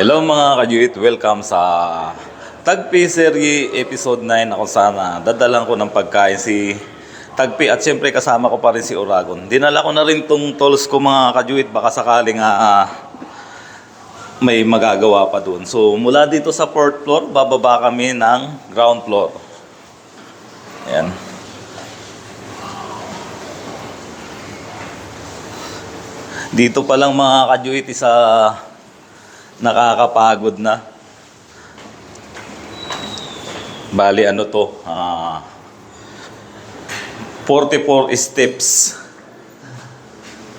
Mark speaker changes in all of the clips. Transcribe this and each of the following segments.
Speaker 1: Hello mga kajuit, welcome sa Tagpi Serye Episode 9 ako sana dadalang ko ng pagkain si Tagpi at syempre kasama ko pa rin si Oragon. Dinala ko na rin tong tolls ko mga kajuit baka sakaling ah, may magagawa pa doon. So mula dito sa fourth floor, bababa kami ng ground floor. Ayan. Dito pa lang mga kajuit isa nakakapagod na. Bali ano to? ah 44 steps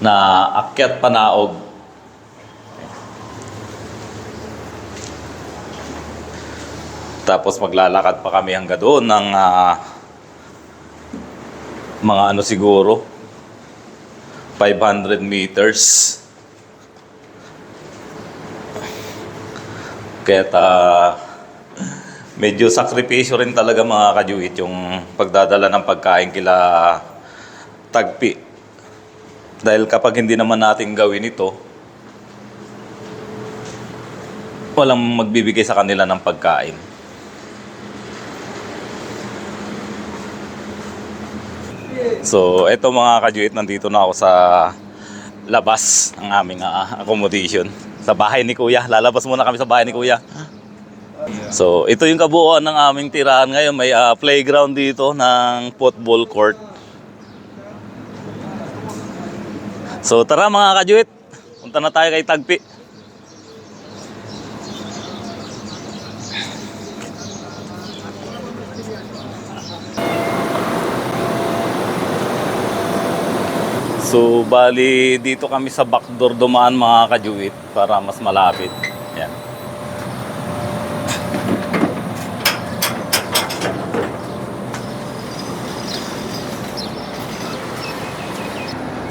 Speaker 1: na akyat panaog. Tapos maglalakad pa kami hanggang doon ng ah, mga ano siguro 500 meters. Kaya ta medyo sakripisyo rin talaga mga kajuit yung pagdadala ng pagkain kila tagpi. Dahil kapag hindi naman natin gawin ito, walang magbibigay sa kanila ng pagkain. So, eto mga kajuit, nandito na ako sa labas ng aming ah, accommodation. Sa bahay ni Kuya. Lalabas muna kami sa bahay ni Kuya. So, ito yung kabuuan ng aming tirahan ngayon. May ah, playground dito ng football court. So, tara mga kajuit. Punta na tayo kay Tagpi. So, bali dito kami sa backdoor dumaan mga kajuit para mas malapit. Yan.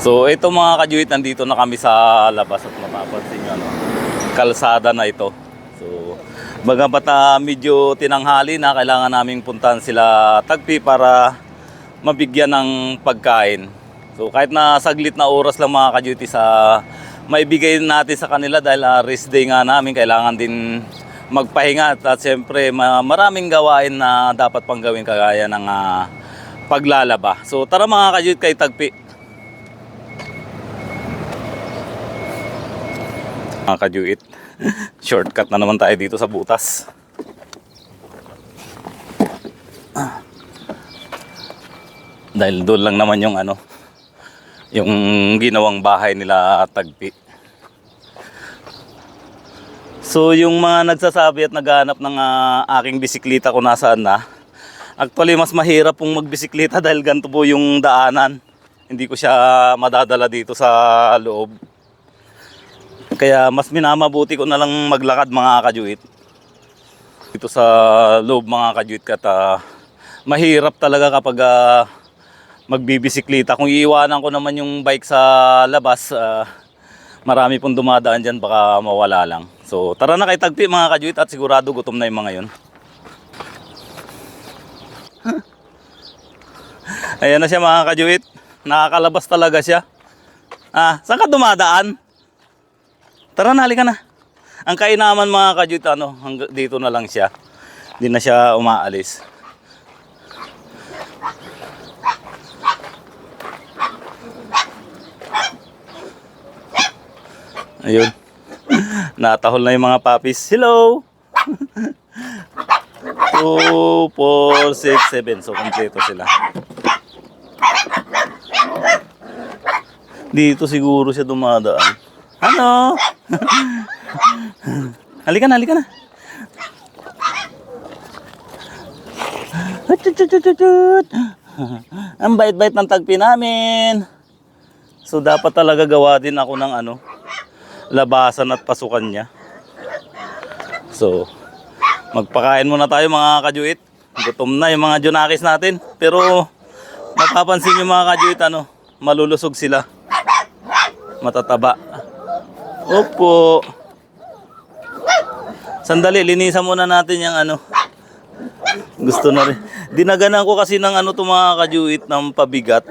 Speaker 1: So, ito mga kajuit, nandito na kami sa labas at mapapansin nyo, ano, kalsada na ito. So, bagamat ah, medyo tinanghali na, kailangan naming puntahan sila tagpi para mabigyan ng pagkain. So, kahit na saglit na oras lang mga kajuti sa maibigay natin sa kanila dahil ah, rest day nga namin, kailangan din magpahinga at, siyempre ma- maraming gawain na dapat pang gawin kagaya ng ah, paglalaba. So, tara mga kajuti kay tagpi. mga kajuit. Shortcut na naman tayo dito sa butas. Ah. Dahil doon lang naman yung ano, yung ginawang bahay nila tagpi. So yung mga nagsasabi at naghanap ng ah, aking bisikleta kung nasaan na, actually mas mahirap pong magbisikleta dahil ganito po yung daanan. Hindi ko siya madadala dito sa loob. Kaya mas minamabuti ko na lang maglakad mga kajuit. Dito sa loob mga kajuit kat ah, mahirap talaga kapag ah, magbibisikleta. Kung iiwanan ko naman yung bike sa labas, ah, marami pong dumadaan dyan baka mawala lang. So tara na kay Tagpi mga kajuit at sigurado gutom na yung mga yun. Ayan na siya mga kajuit. Nakakalabas talaga siya. Ah, saan ka dumadaan? Tara na, halika na. Ang kainaman mga kajuit, ano, dito na lang siya. Hindi na siya umaalis. Ayun. Natahol na yung mga puppies. Hello! 2, 4, 6, 7. So, kompleto sila. Dito siguro siya dumadaan. Ano? halika na, halika na. Ang bait-bait ng tagpi namin. So dapat talaga gawa din ako ng ano, labasan at pasukan niya. So, magpakain muna tayo mga kajuit. Gutom na yung mga junakis natin. Pero mapapansin yung mga kajuit ano, malulusog sila. Matataba. Opo. Sandali, linisan muna natin yung ano. Gusto na rin. Dinaganan ko kasi ng ano to mga kajuit ng pabigat.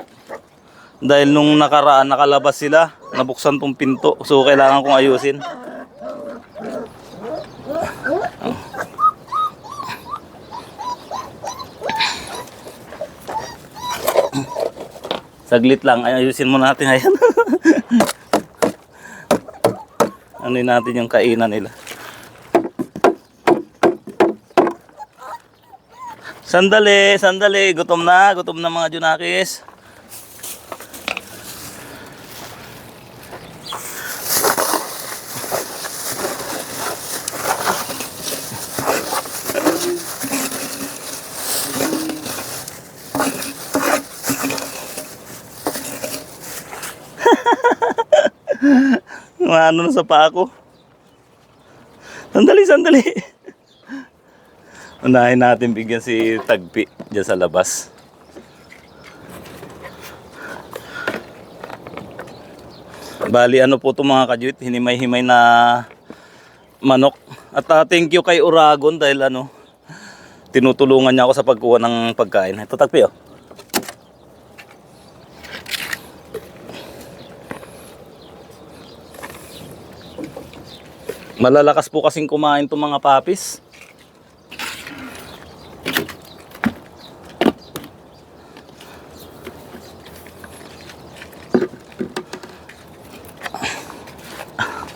Speaker 1: Dahil nung nakaraan, nakalabas sila. Nabuksan tong pinto. So, kailangan kong ayusin. Saglit lang. Ayusin muna natin. Ayan. ano natin yung kainan nila. Sandali, sandali. Gutom na. Gutom na mga Junakis. Ano na sa paa ko. Sandali, sandali. Unahin natin bigyan si Tagpi dyan sa labas. Bali ano po ito mga kajuit, hinimay-himay na manok. At ah, thank you kay Uragon dahil ano, tinutulungan niya ako sa pagkuha ng pagkain. Ito Tagpi oh. Malalakas po kasing kumain itong mga papis.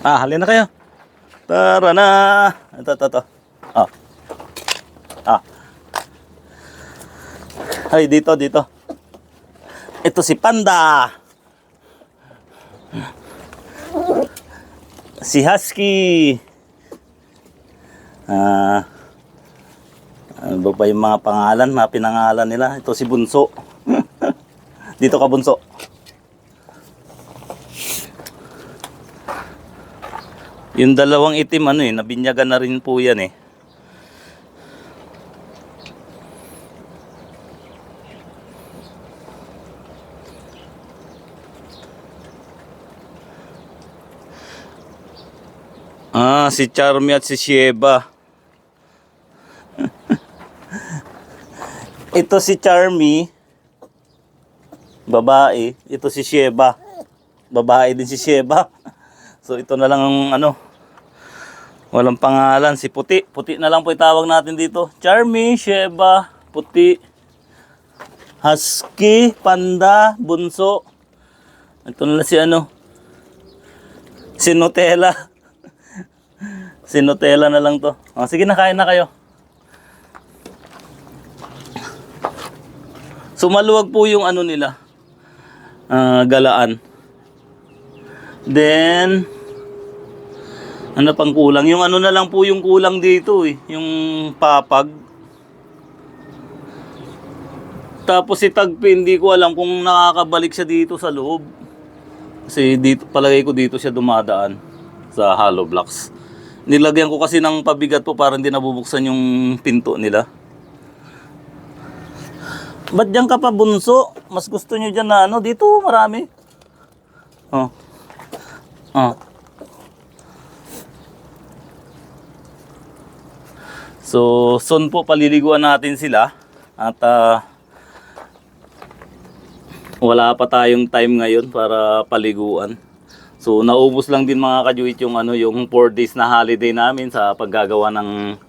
Speaker 1: Ah, halina kayo. Tara na. Ito, ito, ito. Ah. Ah. Ay, dito, dito. Ito si Panda. Si Husky. Ah. ano ba pa yung mga pangalan, mga pinangalan nila? Ito si Bunso. dito ka, Bunso. Yung dalawang itim ano eh, nabinyagan na rin po yan eh. Si Charmy at si Sheba. Ito si Charmy, babae. Ito si Sheba, babae din si Sheba. So ito na lang ang ano, walang pangalan. Si Puti, Puti na lang po itawag natin dito. Charmy, Sheba, Puti, Husky, Panda, Bunso. Ito na lang si ano, si Nutella. si Nutella na lang to. O, sige na, kain na kayo. Sumaluwag po yung ano nila, ah, galaan. Then, ano pang kulang? Yung ano na lang po yung kulang dito eh. Yung papag. Tapos si Tagpi, hindi ko alam kung nakakabalik siya dito sa loob. Kasi dito, palagay ko dito siya dumadaan sa hollow blocks. Nilagyan ko kasi ng pabigat po para hindi nabubuksan yung pinto nila. Ba't diyan ka pa bunso? Mas gusto nyo dyan na ano? Dito marami. Oh. Oh. So, soon po paliliguan natin sila. At ah, wala pa tayong time ngayon para paliguan. So, naubos lang din mga kajuit yung ano, yung 4 days na holiday namin sa paggagawa ng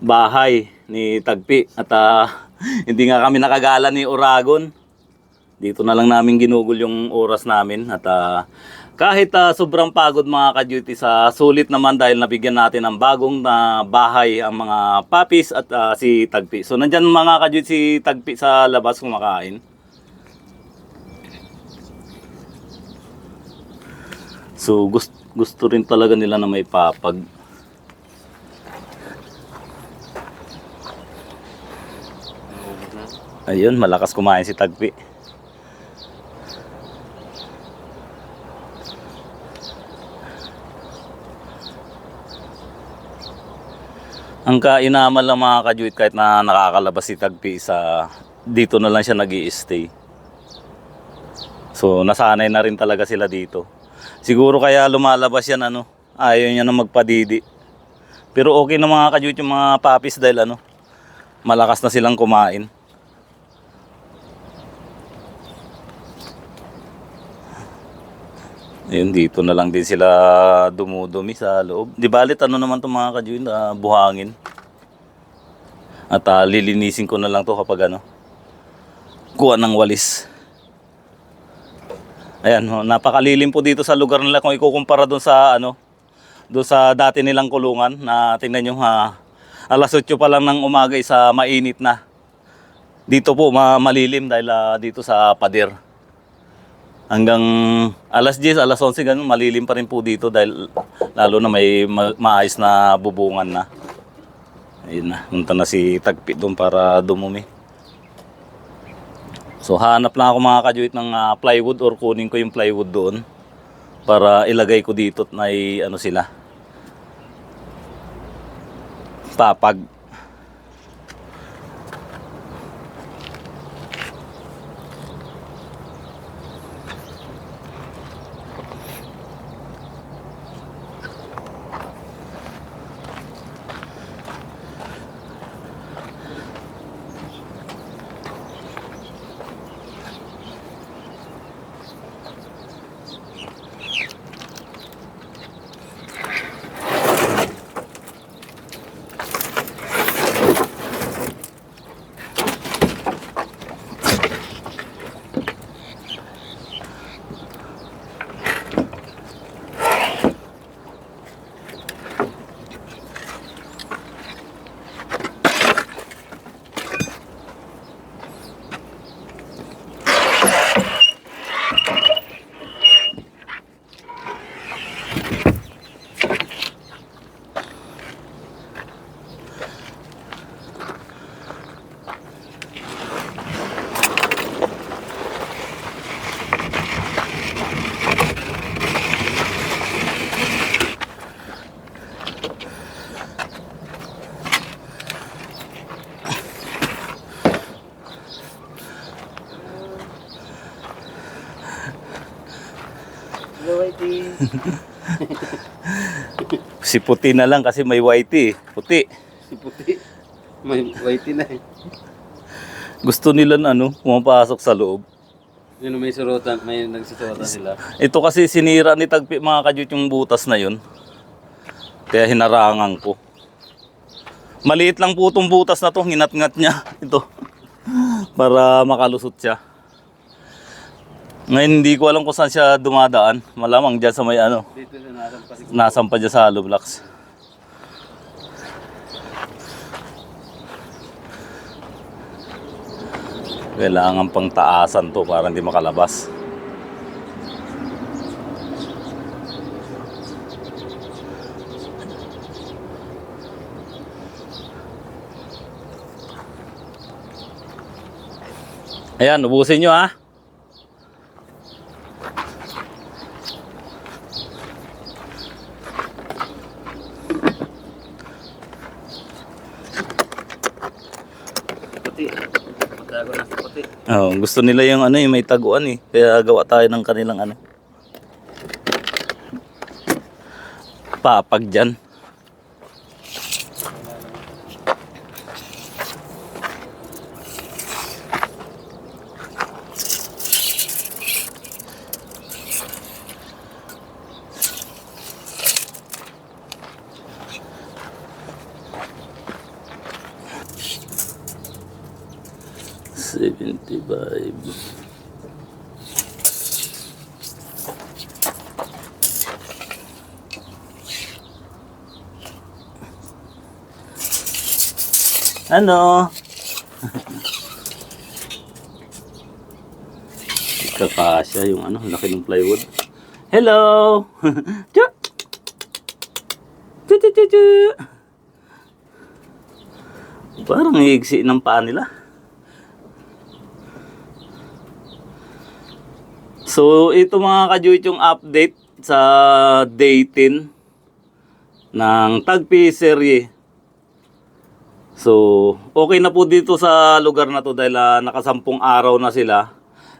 Speaker 1: bahay ni Tagpi. At ah, hindi nga kami nakagala ni Uragon. Dito na lang namin ginugol yung oras namin at ah, kahit ah, sobrang pagod mga ka-duty sa sulit naman dahil nabigyan natin ng bagong na bahay ang mga papis at ah, si Tagpi. So nandyan mga ka-duty si Tagpi sa labas kumakain. So gusto, gusto rin talaga nila na may papag. Ayun, malakas kumain si Tagpi. Ang kainaman lang mga kajuit kahit na nakakalabas si Tagpi sa dito na lang siya nag stay So nasanay na rin talaga sila dito. Siguro kaya lumalabas yan ano, ayaw niya na magpadidi. Pero okay na mga kajuit yung mga papis dahil ano, malakas na silang kumain. Ayun, dito na lang din sila dumudumi sa loob. Di balit ano naman itong mga kajuin, ah, buhangin. At ah, lilinisin ko na lang to kapag ano, kuha ng walis. Ayan, oh, napakalilim po dito sa lugar nila kung ikukumpara doon sa ano, doon sa dati nilang kulungan na tingnan nyo ha, alas 8 pa lang ng umaga sa mainit na. Dito po ma- malilim dahil ah, dito sa pader. Hanggang alas 10, alas 11 ganun, malilim pa rin po dito dahil lalo na may ma- maayos na bubungan na. Ayun na, punta na si Tagpi doon para dumumi. So hanap lang ako mga kajuit ng ah, plywood or kunin ko yung plywood doon para ilagay ko dito at may ano sila. Papag. Si puti na lang kasi may whitey. Puti.
Speaker 2: Si Puti. May Whitey na eh.
Speaker 1: Gusto nila na ano, pumapasok sa loob.
Speaker 2: Yun, may surutan, may nagsusurutan sila.
Speaker 1: Ito kasi sinira ni Tagpi mga kajuit yung butas na yun. Kaya hinarangan ko. Maliit lang po itong butas na to, hinat-ngat niya. Ito. Para makalusot siya. Ngayon hindi ko alam kung saan siya dumadaan. Malamang dyan sa may ano,
Speaker 2: Dito pa siguro.
Speaker 1: nasampa dyan sa hollow blocks. Kailangan pang taasan to para hindi makalabas. Ayan, ubusin nyo ha.
Speaker 2: Puti. Matago na si Puti.
Speaker 1: Oh, gusto nila yung ano yung may taguan eh. Kaya gawa tayo ng kanilang ano. Papag dyan. Ano? Kakasya yung ano, laki ng plywood. Hello! Parang iigsi ng paa nila. So, ito mga kajuit yung update sa day 10 ng Tagpi Serye. So, okay na po dito sa lugar na to dahil ah, nakasampung araw na sila.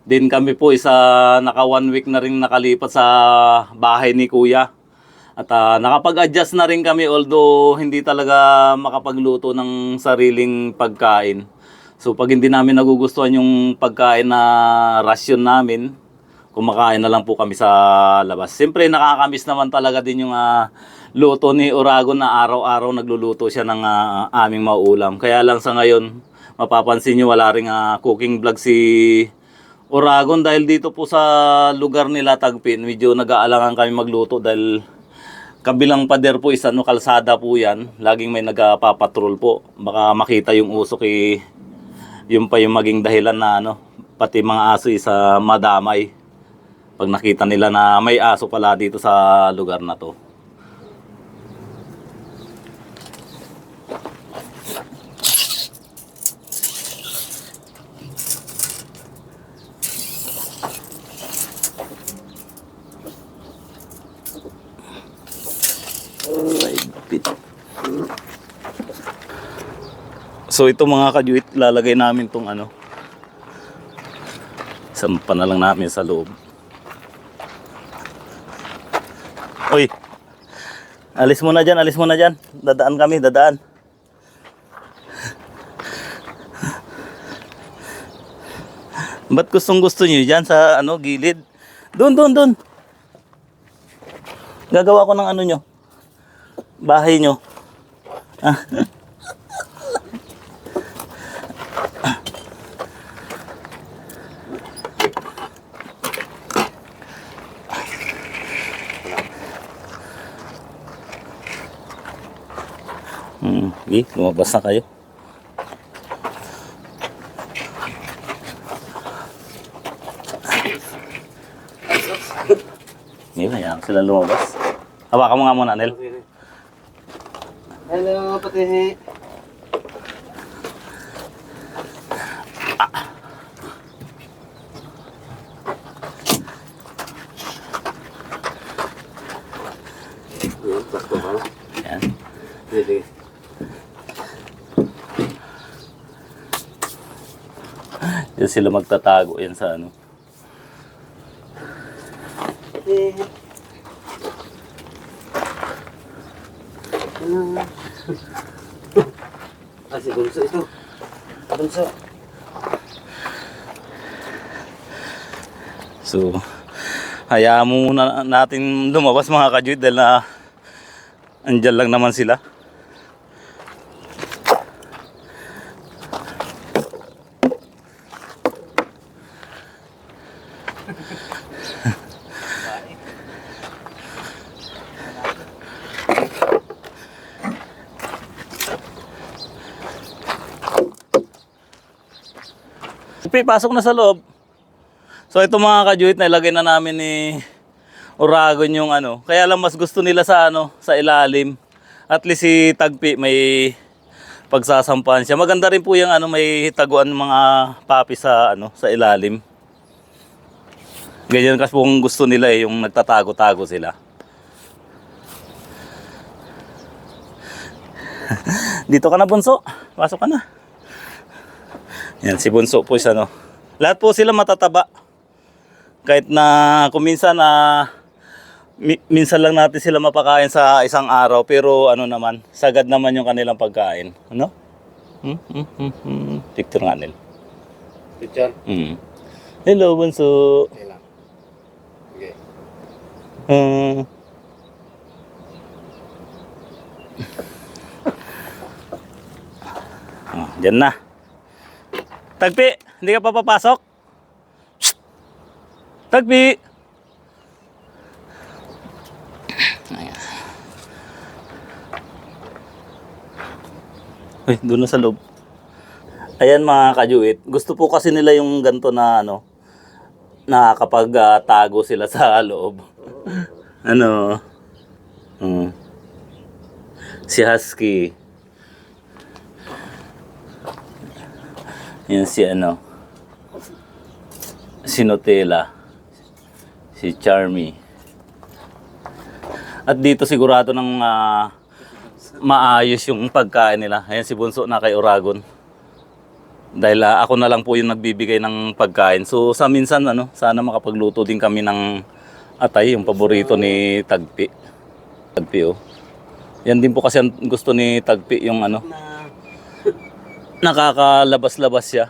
Speaker 1: Din kami po isa naka one week na rin nakalipat sa bahay ni Kuya. At ah, nakapag-adjust na rin kami although hindi talaga makapagluto ng sariling pagkain. So pag hindi namin nagugustuhan yung pagkain na rasyon namin, kumakain na lang po kami sa labas. Siyempre nakakamiss naman talaga din yung ah, luto ni Oragon na araw-araw nagluluto siya ng ah, aming maulam. Kaya lang sa ngayon, mapapansin nyo wala ring ah, cooking vlog si Oragon dahil dito po sa lugar nila Tagpin, medyo nag-aalangan kami magluto dahil kabilang pader po isa no kalsada po yan. Laging may nagpapatrol po. Baka makita yung usok eh, yung pa yung maging dahilan na ano, pati mga aso isa madamay. Pag nakita nila na may aso pala dito sa lugar na to. So ito mga kajuit, lalagay namin tong ano. Sampa na lang namin sa loob. Uy. Alis mo na dyan, alis mo na dyan. Dadaan kami, dadaan. Ba't gustong gusto niyo dyan sa ano, gilid? Doon, doon, doon. Gagawa ko ng ano nyo. Bahay nyo. Ah. Hmm, okay, lumabas na kayo. Hindi, hayaan sila lumabas. Hawakan mo nga muna, Nel.
Speaker 2: Hello, pati. Sakto ka?
Speaker 1: Yan.
Speaker 2: Sige.
Speaker 1: Diyan sila magtatago yan sa ano.
Speaker 2: Ah, si Bunso ito. Bunso.
Speaker 1: So, hayaan muna natin lumabas mga kajuit dahil na andyan lang naman sila. Pi, pasok na sa loob. So ito mga kajuit na ilagay na namin ni Uragon yung ano. Kaya lang mas gusto nila sa ano, sa ilalim. At least si Tagpi may pagsasampahan siya. Maganda rin po yung ano, may taguan ng mga papi sa ano, sa ilalim. Ganyan kasi kung gusto nila eh, yung nagtatago-tago sila. Dito ka na Bunso. Pasok ka na. Yan, si Bunso po siya no. Lahat po sila matataba. Kahit na kung minsan na mi- minsan lang natin sila mapakain sa isang araw pero ano naman, sagad naman yung kanilang pagkain. Ano? Hmm? Hmm? Hmm? Hmm? Picture nga nila.
Speaker 2: Picture.
Speaker 1: Hmm. Hello, Bunso.
Speaker 2: Okay.
Speaker 1: Hmm. Oh, dyan na. Tagpi, hindi ka pa papasok? Tagpi! Uy, doon na sa loob. Ayan mga kajuit, gusto po kasi nila yung ganto na ano, nakakapag-tago sila sa loob. ano? Hmm. Si Husky. Yan si ano. Si Nutella. Si Charmy. At dito sigurado ng ah, maayos yung pagkain nila. Ayan si Bunso na kay Oragon. Dahil ah, ako na lang po yung nagbibigay ng pagkain. So sa minsan ano, sana makapagluto din kami ng atay, yung paborito ni Tagpi. Tagpi oh. Yan din po kasi ang gusto ni Tagpi yung ano, nakakalabas-labas siya.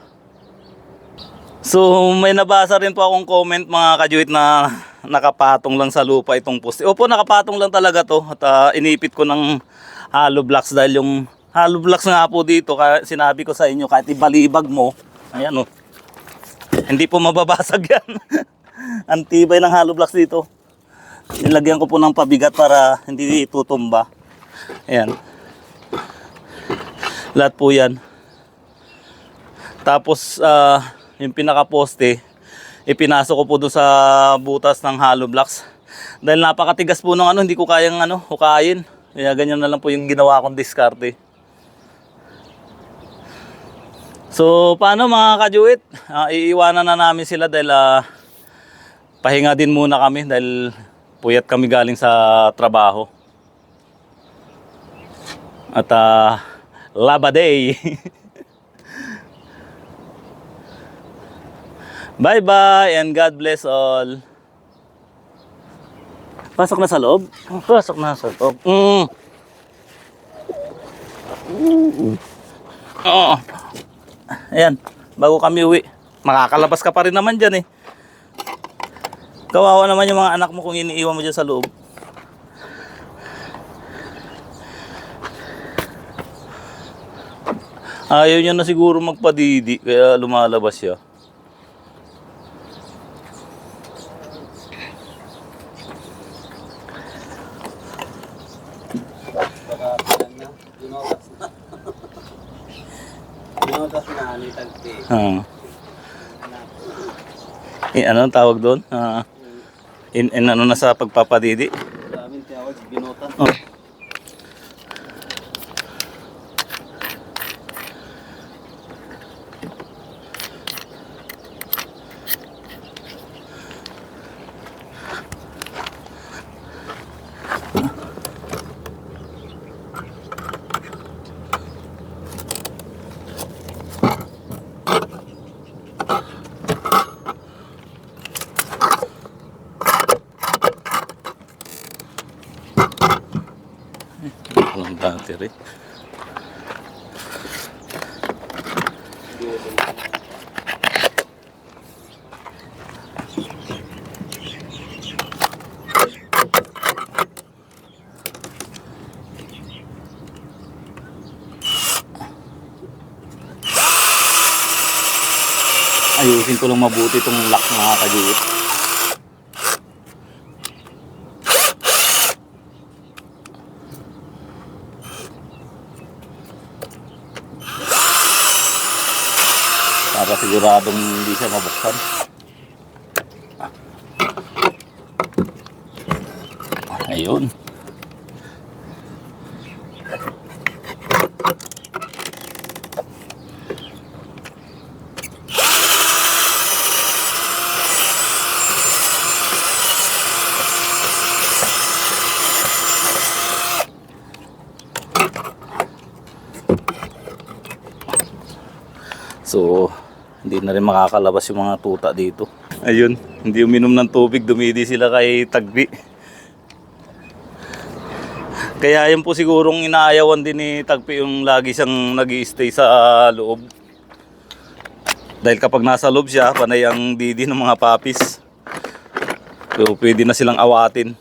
Speaker 1: So may nabasa rin po akong comment mga kajuit na nakapatong lang sa lupa itong poste. Opo, nakapatong lang talaga to at ah, inipit ko ng hollow blocks dahil yung hollow blocks nga po dito, sinabi ko sa inyo kahit ibalibag mo, ayan oh. Hindi po mababasag yan. Ang tibay ng hollow blocks dito. Nilagyan ko po ng pabigat para hindi tutumba. Ayan. Lahat po yan. Tapos, ah, yung pinaka-poste, ipinasok ko po doon sa butas ng hollow blocks. Dahil napakatigas po ng ano, hindi ko kayang ano, hukayin. Kaya ganyan na lang po yung ginawa kong diskarte. So, paano mga kajuit? Ah, iiwanan na namin sila dahil ah, pahinga din muna kami dahil puyat kami galing sa trabaho. At ah, laba day. Bye-bye and God bless all. Pasok na sa loob? Oh, Pasok na sa loob. Mm. Mm. Oo. Ayan, bago kami uwi. Makakalabas ka pa rin naman dyan eh. Kawawa naman yung mga anak mo kung iniiwan mo dyan sa loob. Ayaw niya na siguro magpadidi, kaya lumalabas siya.
Speaker 2: Baka ano na, dinotas na. dinotas na, ni Tagpi.
Speaker 1: Ah. Eh, ano tawag doon? Ah, in, in ano na sa pagpapadidi?
Speaker 2: Sa amin tiyawag, binotas.
Speaker 1: Oh. Walang battery. Ayusin ko lang mabuti itong lock mga kajuit. para siguradong hindi siya mabuksan. Ayun. So, hindi na rin makakalabas yung mga tuta dito. Ayun, hindi uminom ng tubig, dumidi sila kay Tagbi. Kaya yun po sigurong inaayawan din ni Tagpi yung lagi siyang nag stay sa loob. Dahil kapag nasa loob siya, panay ang didi ng mga papis. So, pwede na silang awatin.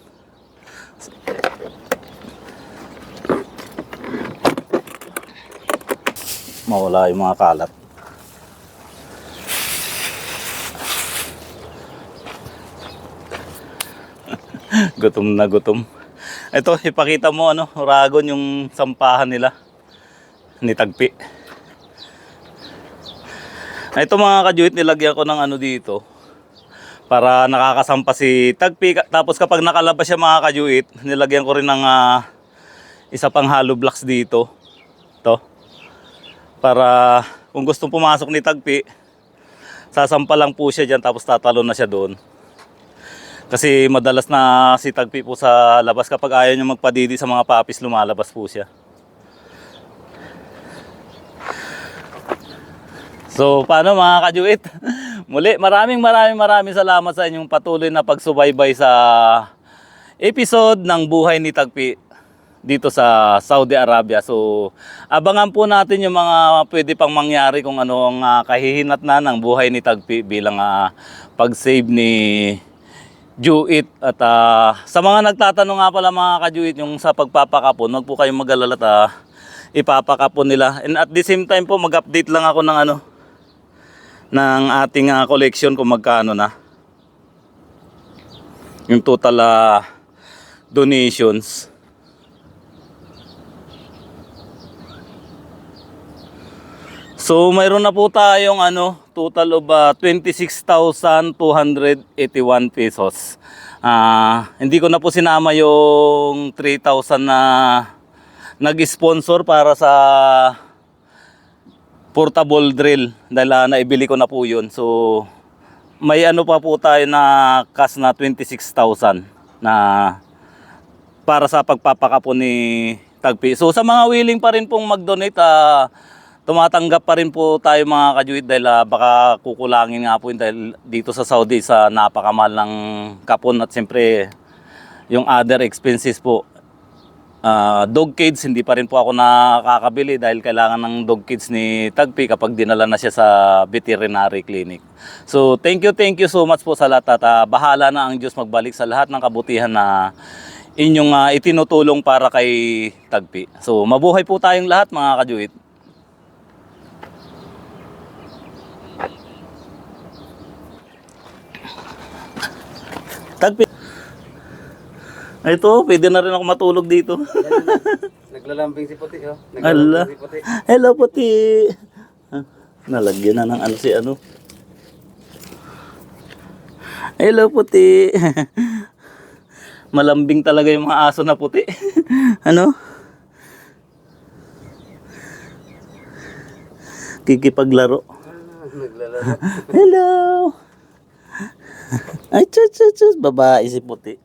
Speaker 1: Mawala yung mga kalat. Gutom na gutom. Ito, ipakita mo ano, ragon yung sampahan nila ni Tagpi. Ito mga kajuit, nilagyan ko ng ano dito para nakakasampa si Tagpi. Tapos kapag nakalabas siya mga kajuit, nilagyan ko rin ng ah, isa pang hollow blocks dito. To. Para kung gustong pumasok ni Tagpi, sasampa lang po siya dyan tapos tatalon na siya doon. Kasi madalas na si Tagpi po sa labas kapag ayaw niya magpadidi sa mga papis, lumalabas po siya. So, paano mga kajuit? Muli, maraming maraming maraming salamat sa inyong patuloy na pagsubaybay sa episode ng buhay ni Tagpi dito sa Saudi Arabia. So, abangan po natin yung mga pwede pang mangyari kung ano ang ah, kahihinat na ng buhay ni Tagpi bilang ah, pag-save ni Juit. At ah, sa mga nagtatanong nga pala mga kajuit, yung sa pagpapakapon, wag po kayong mag-alala at ah, ipapakapon nila. And at the same time po, mag-update lang ako ng ano, ng ating ah, collection kung magkano na. Yung total ah, donations. So mayroon na po tayong ano, total of ah, 26,281 pesos. Ah, hindi ko na po sinama yung 3,000 na nag-sponsor para sa portable drill dahil ah, naibili ko na po yun. So may ano pa po tayo na cash na 26,000 na para sa pagpapakapo ni Tagpi. So sa mga willing pa rin pong mag-donate, ah, tumatanggap pa rin po tayo mga kajuit dahil ah, baka kukulangin nga po yun dahil dito sa Saudi sa napakamahal ng kapon at siyempre yung other expenses po. Ah, dog cage, hindi pa rin po ako nakakabili dahil kailangan ng dog cage ni Tagpi kapag dinala na siya sa veterinary clinic. So thank you, thank you so much po sa lahat at ah, bahala na ang Diyos magbalik sa lahat ng kabutihan na inyong ah, itinutulong para kay Tagpi. So mabuhay po tayong lahat mga kajuit. Tagpi. Ito, pwede na rin ako matulog dito.
Speaker 2: Naglalambing si Puti, oh.
Speaker 1: Ala.
Speaker 2: Naglalambing si Puti.
Speaker 1: Hello, puti. Nalagyan na ng ano si ano. Hello, puti. Malambing talaga yung mga aso na puti. ano? Kikipaglaro. Hello. Ay, chus, chus, chus. Babae si puti.